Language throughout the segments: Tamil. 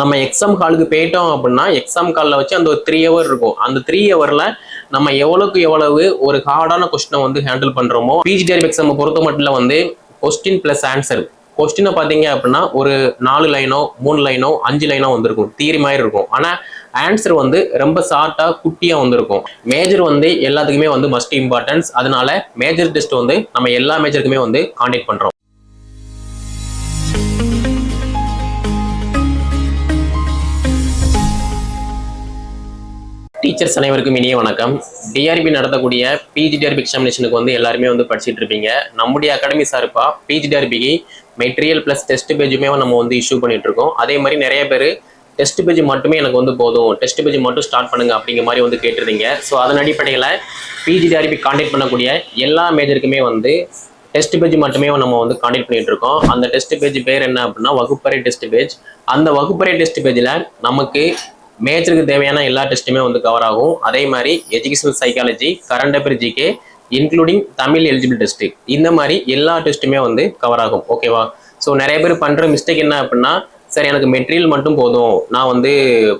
நம்ம எக்ஸாம் ஹாலுக்கு போயிட்டோம் அப்படின்னா எக்ஸாம் காலில் வச்சு அந்த ஒரு த்ரீ ஹவர் இருக்கும். அந்த த்ரீ ஹவரில் நம்ம எவ்வளவுக்கு எவ்வளவு ஒரு ஹார்டான கொஸ்டினை வந்து ஹேண்டில் பண்ணுறோமோ பிஜிடிஆர் எக்ஸாமை பொறுத்த மட்டும் வந்து கொஸ்டின் ப்ளஸ் ஆன்சர் கொஸ்டினை பார்த்தீங்க அப்படின்னா ஒரு நாலு லைனோ மூணு லைனோ அஞ்சு லைனோ வந்திருக்கும். தீரி மாதிரி இருக்கும். ஆனால் ஆன்சர் வந்து ரொம்ப ஷார்ட்டாக குட்டியாக வந்திருக்கும். மேஜர் வந்து எல்லாத்துக்குமே வந்து மஸ்ட் இம்பார்ட்டன்ஸ் அதனால மேஜர் டெஸ்ட் வந்து நம்ம எல்லா மேஜருக்குமே வந்து காண்டக்ட் பண்ணுறோம் டீச்சர்ஸ் அனைவருக்கும் இனிய வணக்கம். டிஆர்பி நடத்தக்கூடிய பிஜிடிஆர்பி எக்ஸாமினேஷனுக்கு வந்து எல்லாருமே வந்து படிச்சுட்டு இருப்பீங்க. நம்முடைய அகாடமி சார்பா பிஜிடிஆர்பிக்கு மெட்டீரியல் ப்ளஸ் டெஸ்ட் பேஜுமே நம்ம வந்து இஷ்யூ பண்ணிட்டு இருக்கோம். அதே மாதிரி நிறைய பேர் டெஸ்ட் பேஜ் மட்டுமே எனக்கு வந்து போதும். டெஸ்ட் பேஜ் மட்டும் ஸ்டார்ட் பண்ணுங்க அப்படிங்கிற மாதிரி வந்து கேட்டிருந்தீங்க. ஸோ அதன் அடிப்படையில் பிஜிடிஆர்பி காண்டாக்ட் பண்ணக்கூடிய எல்லா மேஜருக்குமே வந்து டெஸ்ட் பேஜ் மட்டுமே நம்ம வந்து காண்டாக்ட் பண்ணிட்டு இருக்கோம். அந்த டெஸ்ட் பேஜ் பேர் என்ன அப்படின்னா வகுப்பறை டெஸ்ட் பேஜ் அந்த வகுப்பறை டெஸ்ட் பேஜில் நமக்கு மேஜருக்கு தேவையான எல்லா டெஸ்ட்டுமே வந்து கவர் ஆகும். அதே மாதிரி educational psychology current affair GK including Tamil eligible test இந்த மாதிரி எல்லா டெஸ்ட்டுமே வந்து கவர் ஆகும். ஓகேவா ஸோ நிறைய பேர் பண்ணுற மிஸ்டேக் என்ன அப்படின்னா சரி எனக்கு மெட்டீரியல் மட்டும் போதும். நான் வந்து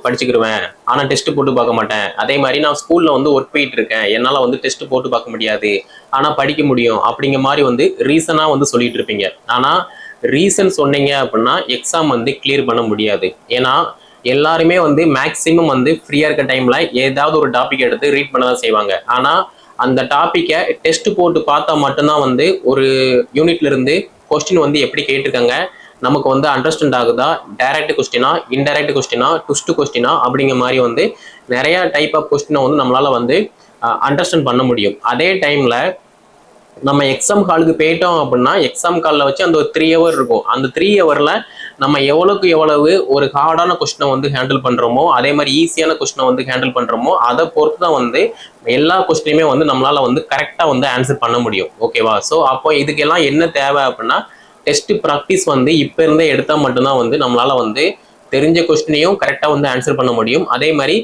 படிச்சுக்கிடுவேன் ஆனால் டெஸ்ட்டு போட்டு பார்க்க மாட்டேன். அதே மாதிரி நான் ஸ்கூலில் வந்து ஒர்க் போயிட்டு இருக்கேன். என்னால் வந்து டெஸ்ட்டு போட்டு பார்க்க முடியாது. ஆனால் படிக்க முடியும். அப்படிங்கிற மாதிரி வந்து ரீசனாக வந்து சொல்லிட்டு இருப்பீங்க. ஆனால் ரீசன் சொன்னீங்க அப்படின்னா எக்ஸாம் வந்து கிளியர் பண்ண முடியாது. ஏன்னா எல்லாருமே வந்து மேக்ஸிமம் வந்து ஃப்ரீயாக இருக்க டைமில் ஏதாவது ஒரு டாபிக் எடுத்து ரீட் பண்ண தான் செய்வாங்க. ஆனால் அந்த டாப்பிக்கை டெஸ்ட் போட்டு பார்த்தா மட்டும்தான் வந்து ஒரு யூனிட்ல இருந்து கொஸ்டின் வந்து எப்படி கேட்டிருக்காங்க நமக்கு வந்து அண்டர்ஸ்டாண்ட் ஆகுதா டைரக்ட் கொஸ்டினா இன்டைரக்ட் கொஸ்டினா டுஸ்ட் கொஸ்டினா அப்படிங்கிற மாதிரி வந்து நிறைய டைப் ஆஃப் கொஸ்டினை வந்து நம்மளால வந்து அண்டர்ஸ்டாண்ட் பண்ண முடியும். அதே டைம்ல நம்ம எக்ஸாம் ஹாலுக்கு போயிட்டோம் அப்படின்னா எக்ஸாம் காலில் வச்சு அந்த ஒரு த்ரீ ஹவர் இருக்கும். அந்த த்ரீ ஹவரில் நம்ம எவ்வளவுக்கு எவ்வளவு ஒரு ஹார்டான கொஸ்டினை வந்து ஹேண்டில் பண்ணுறோமோ அதே மாதிரி ஈஸியான கொஸ்டினை வந்து ஹேண்டில் பண்ணுறோமோ அதை பொறுத்து தான் வந்து எல்லா கொஸ்டினையுமே வந்து நம்மளால் வந்து கரெக்டாக வந்து ஆன்சர் பண்ண முடியும். ஓகேவா ஸோ அப்போ இதுக்கெல்லாம் என்ன தேவை அப்படின்னா டெஸ்ட் ப்ராக்டிஸ் வந்து இப்போ இருந்தே எடுத்தால் மட்டும்தான் வந்து நம்மளால் வந்து தெரிஞ்ச கொஸ்டினையும் கரெக்டாக வந்து ஆன்சர் பண்ண முடியும். அதே மாதிரி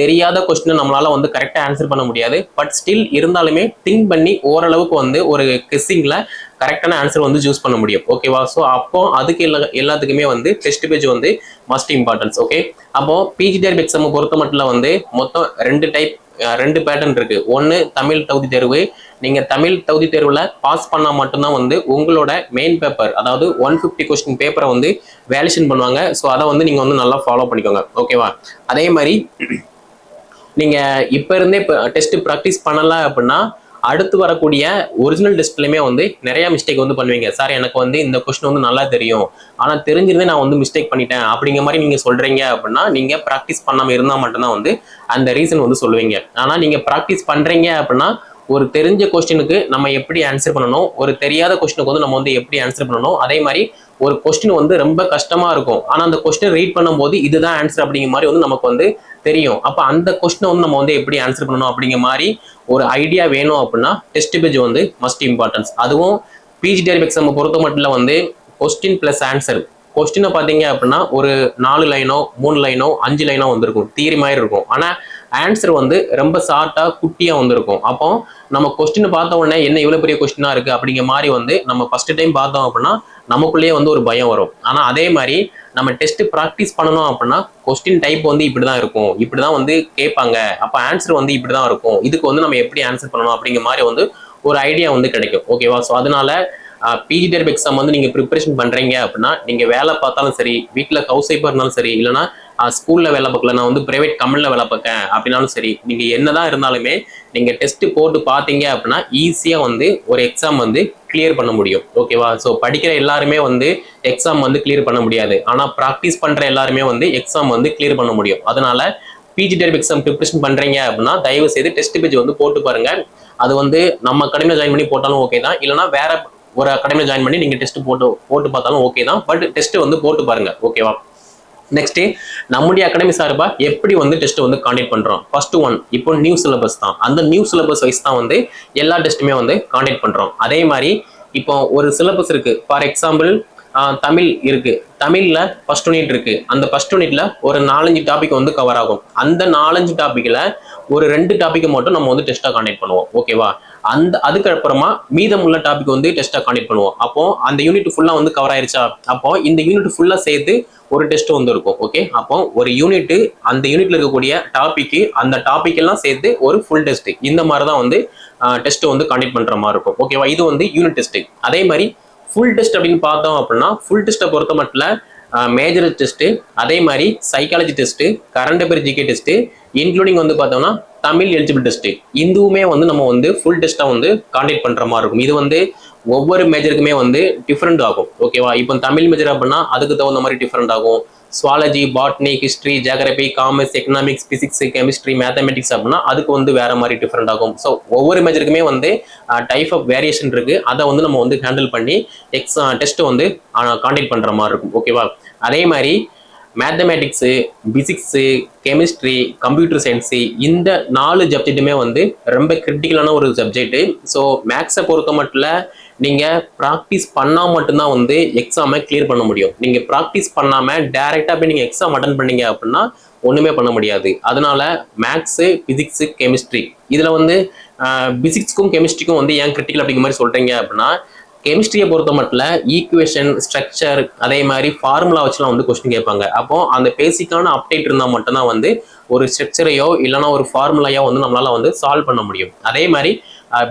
தெரியாத கொஸ்டினை நம்மளால வந்து கரெக்டாக ஆன்சர் பண்ண முடியாது. பட் ஸ்டில் இருந்தாலுமே திங்க் பண்ணி ஓரளவுக்கு வந்து ஒரு கெஸ்ஸிங்கில் கரெக்டான ஆன்சர் வந்து சூஸ் பண்ண முடியும். ஓகேவா ஸோ அப்போ அதுக்கு எல்லா எல்லாத்துக்குமே வந்து டெஸ்ட் பேஜ் வந்து மஸ்ட் இம்பார்ட்டன்ஸ் ஓகே அப்போ பிஜிடிஆர் எக்ஸாம் பொறுத்த மட்டும் வந்து மொத்தம் ரெண்டு டைப் ரெண்டு பேட்டர்ன் இருக்கு. ஒன்று தமிழ் தகுதி தேர்வு. நீங்க தமிழ் தகுதி தேர்வில் பாஸ் பண்ணா மட்டும்தான் வந்து உங்களோட மெயின் பேப்பர் அதாவது ஒன் ஃபிஃப்டி கொஸ்டின் பேப்பரை வந்து வேலிஷன் பண்ணுவாங்க. ஸோ அதை வந்து நீங்க வந்து நல்லா ஃபாலோ பண்ணிக்கோங்க. ஓகேவா அதே மாதிரி நீங்க இப்ப இருந்தே இப்போ டெஸ்ட் ப்ராக்டிஸ் பண்ணல அப்படின்னா அடுத்து வரக்கூடிய ஒரிஜினல் டெஸ்ட்லையுமே வந்து நிறைய மிஸ்டேக் வந்து பண்ணுவீங்க. சார் எனக்கு வந்து இந்த கொஸ்டின் வந்து நல்லா தெரியும். ஆனால் தெரிஞ்சிருந்தே நான் வந்து மிஸ்டேக் பண்ணிட்டேன். அப்படிங்கிற மாதிரி நீங்கள் சொல்கிறீங்க அப்படின்னா நீங்கள் ப்ராக்டிஸ் பண்ணாமல் இருந்தால் மட்டும்தான் வந்து அந்த ரீசன் வந்து சொல்லுவீங்க. ஆனால் நீங்கள் ப்ராக்டிஸ் பண்ணுறீங்க அப்படின்னா ஒரு தெரிஞ்ச கொஸ்டினுக்கு நம்ம எப்படி ஆன்சர் பண்ணணும் ஒரு தெரியாத கொஸ்டினுக்கு வந்து நம்ம வந்து எப்படி ஆன்சர் பண்ணணும் அதே மாதிரி ஒரு கொஸ்டின் வந்து ரொம்ப கஷ்டமா இருக்கும். ஆனா அந்த கொஸ்டின் ரீட் பண்ணும்போது இதுதான் ஆன்சர் அப்படிங்கிற மாதிரி வந்து நமக்கு வந்து தெரியும். அப்ப அந்த கொஸ்டினை வந்து நம்ம வந்து எப்படி ஆன்சர் பண்ணணும் அப்படிங்கிற மாதிரி ஒரு ஐடியா வேணும் அப்படின்னா டெஸ்ட் பேஜ் வந்து மஸ்ட் இம்பார்ட்டன்ஸ் அதுவும் பிஜிடிஆர் எக்ஸாம் பொறுத்த மட்டும் வந்து கொஸ்டின் பிளஸ் ஆன்சர் கொஸ்டினை பார்த்தீங்க அப்படின்னா ஒரு நாலு லைனோ மூணு லைனோ அஞ்சு லைனோ வந்திருக்கும். தீரி மாதிரி இருக்கும். ஆனால் ஆன்சர் வந்து ரொம்ப ஷார்ட்டாக குட்டியாக வந்திருக்கும். அப்போ நம்ம கொஸ்டின் பார்த்த உடனே என்ன இவ்வளோ பெரிய கொஸ்டினாக இருக்குது அப்படிங்கிற மாதிரி வந்து நம்ம ஃபஸ்ட்டு டைம் பார்த்தோம் அப்படின்னா நமக்குள்ளேயே வந்து ஒரு பயம் வரும். ஆனால் அதே மாதிரி நம்ம டெஸ்ட் ப்ராக்டிஸ் பண்ணணும் அப்படின்னா கொஸ்டின் டைப் வந்து இப்படி தான் இருக்கும். இப்படி தான் வந்து கேட்பாங்க. அப்போ ஆன்சர் வந்து இப்படி தான் இருக்கும். இதுக்கு வந்து நம்ம எப்படி ஆன்சர் பண்ணணும் அப்படிங்கிற மாதிரி வந்து ஒரு ஐடியா வந்து கிடைக்கும். ஓகேவா ஸோ அதனால பிஜிடிஆர்பி எக்ஸாம் வந்து நீங்கள் ப்ரிப்பரேஷன் பண்ணுறீங்க அப்படின்னா நீங்கள் வேலை பார்த்தாலும் சரி வீட்டில் ஹவுஸ் ஒய்ஃபாக இருந்தாலும் சரி இல்லைனா ஸ்கூலில் வேலை பார்க்கல நான் வந்து ப்ரைவேட் கம்பெனியில் வேலை பார்க்கேன் அப்படின்னாலும் சரி நீங்கள் என்னதான் இருந்தாலுமே நீங்கள் டெஸ்ட்டு போட்டு பார்த்தீங்க அப்படின்னா ஈஸியாக வந்து ஒரு எக்ஸாம் வந்து கிளியர் பண்ண முடியும். ஓகேவா ஸோ படிக்கிற எல்லாருமே வந்து எக்ஸாம் வந்து கிளியர் பண்ண முடியாது. ஆனால் ப்ராக்டிஸ் பண்ணுற எல்லாருமே வந்து எக்ஸாம் வந்து கிளியர் பண்ண முடியும். அதனால டெர்ப் எக்ஸாம் ப்ரிப்பரேஷன் பண்ணுறீங்க அப்படின்னா தயவு செய்து டெஸ்ட் பேஜ் வந்து போட்டு பாருங்கள் அது வந்து நம்ம அகாடமியில் ஜாயின் பண்ணி போட்டாலும் ஓகே தான். இல்லைனா வேற ஒரு அகாடமியில் ஜாயின் பண்ணி நீங்கள் டெஸ்ட் போட்டு போட்டு பார்த்தாலும் ஓகே தான். பட் டெஸ்ட்டு வந்து போட்டு பாருங்க ஓகேவா நெக்ஸ்ட் நம்முடைய அகாடமி சார்பாக எப்படி வந்து டெஸ்ட் வந்து காண்டக்ட் பண்றோம்? ஃபர்ஸ்ட் ஒன் இப்போ நியூ சிலபஸ் தான். அந்த நியூ சிலபஸ் வைஸ் தான் வந்து எல்லா டெஸ்ட்டுமே வந்து காண்டக்ட் பண்றோம். அதே மாதிரி இப்போ ஒரு சிலபஸ் இருக்கு. ஃபார் எக்ஸாம்பிள் தமிழ் இருக்கு. தமிழ்ல ஃபர்ஸ்ட் யூனிட் இருக்கு. அந்த ஃபர்ஸ்ட் யூனிட்ல ஒரு நாலஞ்சு டாபிக் வந்து கவர் ஆகும். அந்த நாலஞ்சு டாபிக்ல ஒரு ரெண்டு டாபிக் மட்டும் நம்ம வந்து டெஸ்ட்டாக காண்டக்ட் பண்ணுவோம். ஓகேவா அந்த அதுக்கு அப்புறமா மீதமுள்ள டாபிக் வந்து டெஸ்ட்டாக கண்டக்ட் பண்ணுவோம். அப்போ அந்த யூனிட் ஃபுல்லாக வந்து கவர் ஆயிருச்சா? அப்போ இந்த யூனிட் ஃபுல்லாக சேர்த்து ஒரு டெஸ்ட் வந்து இருக்கும் ஓகே அப்போ ஒரு யூனிட் அந்த யூனிட்ல இருக்கக்கூடிய டாபிக் அந்த டாபிக் எல்லாம் சேர்த்து ஒரு ஃபுல் டெஸ்ட் இந்த மாதிரி தான் வந்து டெஸ்ட் வந்து கண்டக்ட் பண்ற மாதிரி இருக்கும் ஓகேவா இது வந்து யூனிட் டெஸ்ட் அதே மாதிரி ஃபுல் டெஸ்ட் அப்படின்னு பார்த்தோம் அப்படின்னா ஃபுல் டெஸ்ட்டை பொறுத்த மட்டும் மேஜர் டெஸ்ட்டு அதே மாதிரி psychology test current affair GK test including வந்து பார்த்தோம்னா தமிழ் எலிஜிபிள் டெஸ்ட்டு இதுவுமே வந்து நம்ம வந்து ஃபுல் டெஸ்ட்டாக வந்து காண்டக்ட் பண்ணுற மாதிரி இருக்கும். இது வந்து ஒவ்வொரு மேஜருக்குமே வந்து டிஃப்ரெண்ட் ஆகும். ஓகேவா இப்போ தமிழ் மேஜர் அப்படின்னா அதுக்கு தகுந்த மாதிரி டிஃப்ரெண்ட் ஆகும். Zoology botany history geography commerce economics physics chemistry mathematics அப்படின்னா அதுக்கு வந்து வேற மாதிரி டிஃப்ரெண்ட் ஆகும். ஸோ ஒவ்வொரு மேஜருக்குமே வந்து டைப் ஆஃப் வேரியேஷன் இருக்கு. அதை வந்து நம்ம வந்து ஹேண்டில் பண்ணி எக்ஸ் டெஸ்ட் வந்து காண்டக்ட் பண்ற மாதிரி இருக்கும். ஓகேவா அதே மாதிரி mathematics physics chemistry computer science இந்த நாலு சப்ஜெக்ட்டுமே வந்து ரொம்ப கிரிட்டிக்கலான ஒரு சப்ஜெக்ட்டு ஸோ மேக்ஸை பொறுத்த மட்டும் நீங்கள் ப்ராக்டிஸ் பண்ணால் மட்டும்தான் வந்து எக்ஸாமை கிளியர் பண்ண முடியும். நீங்கள் ப்ராக்டிஸ் பண்ணாமல் டேரெக்டாக போய் நீங்கள் எக்ஸாம் அட்டன் பண்ணீங்க அப்படின்னா ஒன்றுமே பண்ண முடியாது. அதனால மேக்ஸு ஃபிசிக்ஸு கெமிஸ்ட்ரி இதில் வந்து பிசிக்ஸ்க்கும் கெமிஸ்ட்ரிக்கும் வந்து ஏன் கிரிட்டிக்கல் அப்படிங்கிற மாதிரி சொல்கிறீங்க அப்படின்னா கெமிஸ்ட்ரியை பொறுத்த மட்டும் ஈக்குவேஷன் ஸ்ட்ரக்சர் அதே மாதிரி ஃபார்முலா வச்சுலாம் வந்து கொஸ்டின் கேட்பாங்க. அப்போ அந்த பேசிக்கான அப்டேட் இருந்தால் மட்டும்தான் வந்து ஒரு ஸ்ட்ரக்சரையோ இல்லைனா ஒரு ஃபார்முலையோ வந்து நம்மளால வந்து சால்வ் பண்ண முடியும். அதே மாதிரி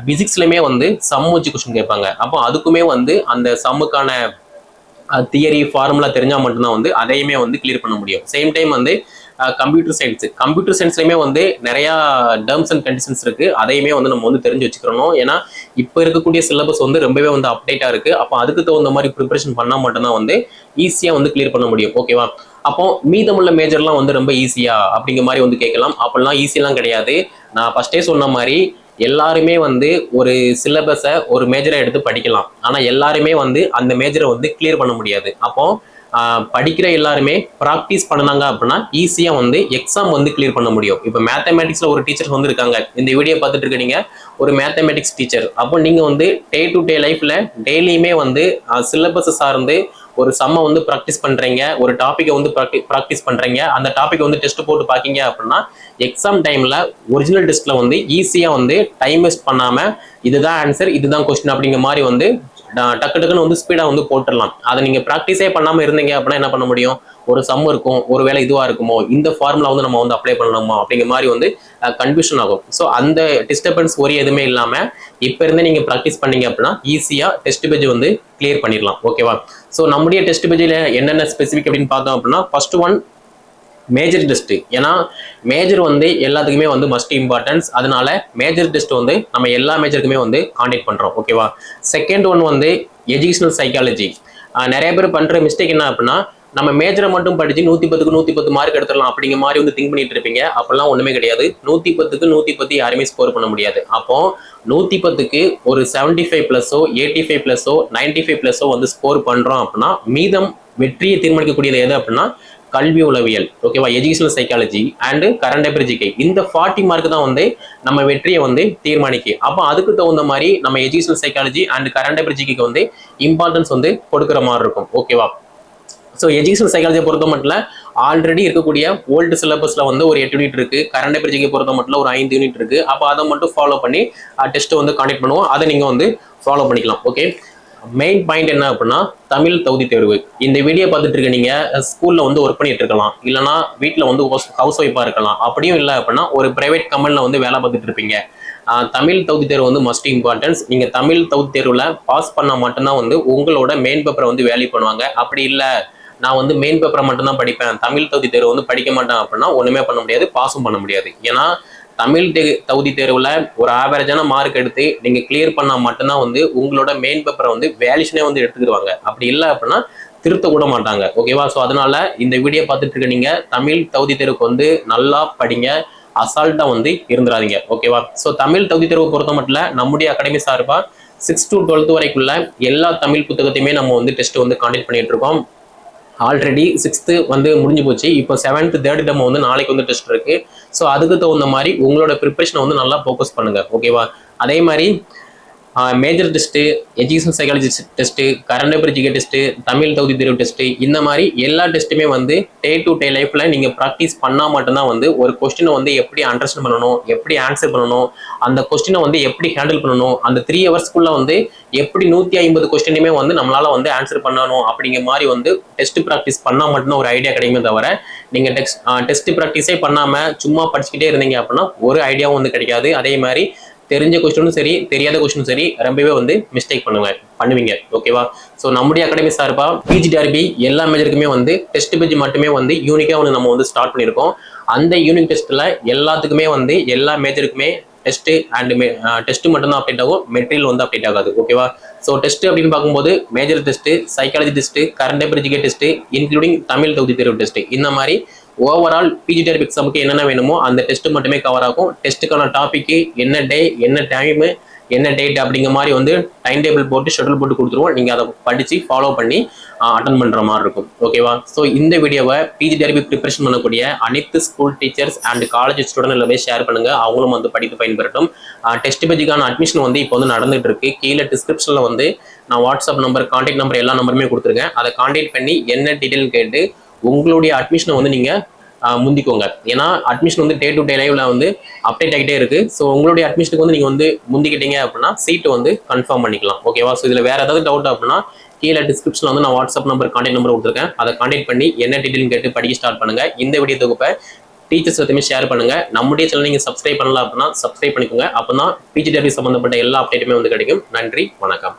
பிசிக்ஸ்லையுமே வந்து சம் வச்சு கொஸ்டின் கேட்பாங்க. அப்போ அதுக்குமே வந்து அந்த சம்முக்கான தியரி ஃபார்முலா தெரிஞ்சால் மட்டும்தான் வந்து அதையுமே வந்து கிளியர் பண்ண முடியும். சேம் டைம் வந்து கம்ப்யூட்டர் சயின்ஸ் கம்ப்யூட்டர் சயின்ஸ்லையுமே வந்து நிறையா டேர்ம்ஸ் அண்ட் கண்டிஷன்ஸ் இருக்கு. அதையுமே வந்து நம்ம வந்து தெரிஞ்சு வச்சுக்கிறோம் ஏன்னா இப்போ இருக்கக்கூடிய சிலபஸ் வந்து ரொம்பவே வந்து அப்டேட்டாக இருக்கு. அப்போ அதுக்கு தகுந்த மாதிரி ப்ரிப்பரேஷன் பண்ணால் மட்டும்தான் வந்து ஈஸியாக வந்து கிளியர் பண்ண முடியும். ஓகேவா அப்போ மீதமுள்ள மேஜர்லாம் வந்து ரொம்ப ஈஸியா அப்படிங்கிற மாதிரி வந்து கேட்கலாம். அப்படிலாம் ஈஸியெல்லாம் கிடையாது. நான் ஃபர்ஸ்டே சொன்ன மாதிரி எல்லாருமே வந்து ஒரு சிலபஸை ஒரு மேஜரை எடுத்து படிக்கலாம். ஆனால் எல்லாருமே வந்து அந்த மேஜரை வந்து கிளியர் பண்ண முடியாது. அப்போ படிக்கிற எல்லாருமே ப்ராக்டிஸ் பண்ணாங்க அப்படின்னா ஈஸியாக வந்து எக்ஸாம் வந்து கிளியர் பண்ண முடியும். இப்போ மேத்தமேட்டிக்ஸில் ஒரு டீச்சர் வந்து இருக்காங்க. இந்த வீடியோ பார்த்துட்டு இருக்க நீங்கள் ஒரு மேத்தமேட்டிக்ஸ் டீச்சர் அப்போ நீங்கள் வந்து டே டு டே லைஃப்பில் டெய்லியுமே வந்து சிலபஸை சார்ந்து ஒரு சம்மை வந்து ப்ராக்டிஸ் பண்ணுறீங்க ஒரு டாப்பிக்கை வந்து ப்ராக்டிஸ் பண்ணுறீங்க அந்த டாப்பிக்கை வந்து டெஸ்ட் போட்டு பார்க்கிங்க அப்படின்னா எக்ஸாம் டைமில் ஒரிஜினல் டெஸ்ட்டில் வந்து ஈஸியாக வந்து டைம் வேஸ்ட் பண்ணாமல் இதுதான் ஆன்சர் இதுதான் கொஸ்டின் அப்படிங்கிற மாதிரி வந்து டக்கு டக்குன்னு வந்து ஸ்பீடாக வந்து போட்டுடலாம். அதை நீங்கள் ப்ராக்டிஸே பண்ணாமல் இருந்தீங்க அப்படின்னா என்ன பண்ண முடியும்? ஒரு சம் இருக்கும் ஒரு வேலை இதுவாக இருக்குமோ? இந்த ஃபார்முலா வந்து நம்ம வந்து அப்ளை பண்ணணுமோ அப்படிங்கிற மாதிரி வந்து கன்ஃபியூஷன் ஆகும். ஸோ அந்த டிஸ்டர்பன்ஸ் ஒரு எதுவுமே இல்லாமல் இப்போ இருந்தே நீங்கள் ப்ராக்டிஸ் பண்ணீங்க அப்படின்னா ஈஸியாக டெஸ்ட் பேஜ் வந்து கிளியர் பண்ணிடலாம். ஓகேவா ஸோ நம்முடைய டெஸ்ட் பேஜில் என்னென்ன ஸ்பெசிஃபிக் அப்படின்னு பார்த்தோம் அப்படின்னா ஃபர்ஸ்ட் ஒன் மேஜர் டெஸ்ட் ஏன்னா மேஜர் வந்து எல்லாத்துக்குமே வந்து மஸ்ட் இம்பார்ட்டன்ஸ் அதனால மேஜர் டெஸ்ட் வந்து நம்ம எல்லா மேஜருக்குமே வந்து காண்டாக்ட் பண்ணுறோம் ஓகேவா செகண்ட் ஒன் வந்து எஜுகேஷனல் சைக்காலஜி நிறைய பேர் பண்ணுற மிஸ்டேக் என்ன அப்படின்னா நம்ம மேஜரை மட்டும் படித்து நூற்றி பத்துக்கு நூற்றி பத்து மார்க் எடுத்துடலாம் அப்படிங்கிற மாதிரி வந்து திங்க் பண்ணிட்டு இருப்பீங்க. அப்போல்லாம் ஒன்றுமே கிடையாது. நூற்றி பத்துக்கு நூற்றி பத்து யாருமே ஸ்கோர் பண்ண முடியாது. அப்போ நூற்றி பத்துக்கு ஒரு செவன்ட்டி ஃபைவ் ப்ளஸோ எயிட்டி ஃபைவ் ப்ளஸோ நைன்டி ஃபைவ் ப்ளஸ்ஸோ வந்து ஸ்கோர் பண்ணுறோம் அப்படின்னா மீதம் வெற்றியை தீர்மானிக்கக்கூடியது எது அப்படின்னா கல்வி உளவியல் ஓகேவா educational psychology and current affair GK இந்த ஃபார்ட்டி மார்க் தான் வந்து நம்ம வெற்றியை வந்து தீர்மானிக்கு. அப்போ அதுக்கு தகுந்த மாதிரி நம்ம educational psychology and current affair ஜிகேக்கு வந்து இம்பார்ட்டன்ஸ் வந்து கொடுக்குற மாதிரி இருக்கும். ஓகேவா ஸோ எஜுகேஷன் சைக்காலஜியை பொறுத்த மட்டும் ஆல்ரெடி இருக்கக்கூடிய ஓல்டு சிலபஸில் வந்து ஒரு எட்டு யூனிட் இருக்கு. கரண்ட் அஃபேர் பொறுத்த மட்டும் ஒரு ஐந்து யூனிட் இருக்கு. அப்போ அதை மட்டும் ஃபாலோ பண்ணி டெஸ்ட்டை வந்து காண்டக்ட் பண்ணுவோம். அதை நீங்கள் வந்து ஃபாலோ பண்ணிக்கலாம். ஓகே மெயின் பாயிண்ட் என்ன அப்படின்னா தமிழ் தகுதி தேர்வு. இந்த வீடியோ பார்த்துட்டு இருக்க நீங்க ஸ்கூல்ல வந்து ஒர்க் பண்ணிட்டு இருக்கலாம். இல்லைனா வீட்டில் வந்து ஹவுஸ் ஒய்ஃபா இருக்கலாம். அப்படியும் இல்லை அப்படின்னா ஒரு பிரைவேட் கம்பெனில வந்து வேலை பார்த்துட்டு இருப்பீங்க. தமிழ் தகுதி தேர்வு வந்து மஸ்ட் இம்பார்ட்டன்ஸ் நீங்க தமிழ் தகுதி தேர்வில் பாஸ் பண்ணால் மட்டும்தான் வந்து உங்களோட மெயின் பேப்பரை வந்து வேல்யூ பண்ணுவாங்க. அப்படி இல்லை நான் வந்து மெயின் பேப்பரை மட்டும்தான் படிப்பேன். தமிழ் தகுதி தேர்வு வந்து படிக்க மாட்டேன் அப்படின்னா ஒண்ணுமே பண்ண முடியாது பாஸும் பண்ண முடியாது. ஏன்னா தமிழ் தே தகுதி தேர்வில் ஒரு ஆவரேஜான மார்க் எடுத்து நீங்கள் கிளியர் பண்ணால் மட்டும்தான் வந்து உங்களோட மெயின் பேப்பரை வந்து வேல்யூஷனே வந்து எடுத்துக்கிடுவாங்க. அப்படி இல்லை அப்படின்னா திருத்த கூட மாட்டாங்க. ஓகேவா ஸோ அதனால இந்த வீடியோ பார்த்துட்டு இருக்க நீங்கள் தமிழ் தகுதி தேர்வுக்கு வந்து நல்லா படிங்க. அசால்ட்டாக வந்து இருந்துடாதீங்க. ஓகேவா ஸோ தமிழ் தகுதி தேர்வு பொறுத்த மட்டும் நம்முடைய அகாடமி சார்பாக சிக்ஸ் டு டுவெல்த் வரைக்குள்ள எல்லா தமிழ் புத்தகத்தையுமே நம்ம வந்து டெஸ்ட் வந்து காண்டக்ட் பண்ணிட்டு இருக்கோம். ஆல்ரெடி சிக்ஸ்த்து வந்து முடிஞ்சு போச்சு. இப்போ செவன்த் தேர்ட் டெமோ வந்து நாளைக்கு வந்து டெஸ்ட் இருக்கு. ஸோ அதுக்கு தகுந்த மாதிரி உங்களோட ப்ரிப்ரேஷனை வந்து நல்லா ஃபோக்கஸ் பண்ணுங்க. ஓகேவா அதே மாதிரி major test education psychology test current affair GK test Tamil தகுதி தேர்வு டெஸ்ட்டு இந்த மாதிரி எல்லா டெஸ்ட்டுமே வந்து டே டு டே லைஃப்பில் நீங்கள் ப்ராக்டிஸ் பண்ணால் மட்டும்தான் வந்து ஒரு கொஸ்டினை வந்து எப்படி அண்டர்ஸ்டாண்ட் பண்ணணும் எப்படி ஆன்சர் பண்ணணும் அந்த கொஸ்டினை வந்து எப்படி ஹேண்டில் பண்ணணும் அந்த த்ரீ ஹவர்ஸ்க்குள்ளே வந்து எப்படி நூற்றி ஐம்பது கொஸ்டினுமே வந்து நம்மளால் வந்து ஆன்சர் பண்ணணும் அப்படிங்கிற மாதிரி வந்து டெஸ்ட் ப்ராக்டிஸ் பண்ணால் மட்டும்தான் ஒரு ஐடியா கிடைக்குமே தவிர நீங்கள் டெக்ஸ்ட் டெஸ்ட் ப்ராக்டிஸே பண்ணாமல் சும்மா படிச்சுக்கிட்டே இருந்தீங்க அப்படின்னா ஒரு ஐடியாவும் வந்து கிடைக்காது. அதே மாதிரி தெரிஞ்ச கொஸ்டினும் சரி தெரியாத கொஸ்டினும் சரி ரொம்பவே வந்து மிஸ்டேக் பண்ணுவேன் பண்ணுவீங்க ஓகேவா ஸோ நம்முடைய அகாடமி சார்பாக பிஜிடிஆர்பி எல்லா மேஜருக்குமே வந்து டெஸ்ட் பேஜ் மட்டுமே வந்து யூனிக்காக வந்து நம்ம வந்து ஸ்டார்ட் பண்ணியிருக்கோம். அந்த யூனிக் டெஸ்ட்டில் எல்லாத்துக்குமே வந்து எல்லா மேஜருக்குமே டெஸ்ட்டு அண்ட் டெஸ்ட்டு மட்டும்தான் அப்டேட் ஆகும் மெட்டீரியல் வந்து அப்டேட் ஆகாது ஓகேவா ஸோ டெஸ்ட்டு அப்படின்னு பார்க்கும்போது major test psychology test current affair GK test including Tamil தகுதி தேர்வு டெஸ்ட்டு இந்த மாதிரி ஓவரால் பிஜிடிஆர் எக்ஸாமுக்கு என்னென்ன வேணுமோ அந்த டெஸ்ட் மட்டுமே கவர் ஆகும். டெஸ்ட்டுக்கான டாப்பிக்கு என்ன டே என்ன டைமு என்ன டேட் அப்படிங்கிற மாதிரி வந்து டைம் டேபிள் போட்டு ஷெட்யூல் போட்டு கொடுத்துருவோம். நீங்கள் அதை படித்து ஃபாலோ பண்ணி அட்டன் பண்ணுற மாதிரி இருக்கும். ஓகேவா ஸோ இந்த வீடியோவை பிஜி டெர்பி ப்ரிப்பரேஷன் பண்ணக்கூடிய அனைத்து school teachers and college student எல்லாமே ஷேர் பண்ணுங்கள் அவங்களும் வந்து படித்து பயன்பெறட்டும். டெஸ்ட் பேஜுக்கான அட்மிஷன் வந்து இப்போ வந்து நடந்துகிட்டு இருக்கு. கீழே டிஸ்கிரிப்ஷனில் வந்து நான் வாட்ஸ்அப் நம்பர் கான்டாக்ட் நம்பர் எல்லா நம்பருமே கொடுத்துருக்கேன் அதை கான்டாக்ட் பண்ணி என்ன டீட்டெயில் கேட்டு உங்களுடைய அட்மிஷனை வந்து நீங்கள் முந்திக்கோங்க. ஏன்னா அட்மிஷன் வந்து டே டு டே லைவ்ல வந்து அப்டேட் ஆகிட்டே இருக்கு. ஸோ உங்களுடைய அட்மிஷனுக்கு வந்து நீங்கள் வந்து முந்திக்கிட்டீங்க அப்படின்னா சீட்டு வந்து கன்ஃபார்ம் பண்ணிக்கலாம். ஓகேவா ஸோ இதில் வேற ஏதாவது டவுட் அப்படின்னா கீழே டிஸ்கிரிப்ஷனில் வந்து நான் வாட்ஸ்அப் நம்பர் கான்டாக்ட் நம்பர் கொடுத்துருக்கேன். அதை கான்டாக்ட் பண்ணி என்ன டீட்டெயில் கேட்டு படிக்க ஸ்டார்ட் பண்ணுங்க. இந்த வீடியோ தொகுப்பை டீச்சர்ஸ் எல்லாத்தையுமே ஷேர் பண்ணுங்க. நம்முடைய சேனல் நீங்கள் சப்ஸ்கிரைப் பண்ணலாம் அப்படின்னா சப்ஸ்கிரைப் பண்ணிக்கோங்க. அப்போ தான் பிஜிடிஆர்பி சம்மந்தப்பட்ட எல்லா அப்டேட்டுமே வந்து கிடைக்கும். நன்றி வணக்கம்.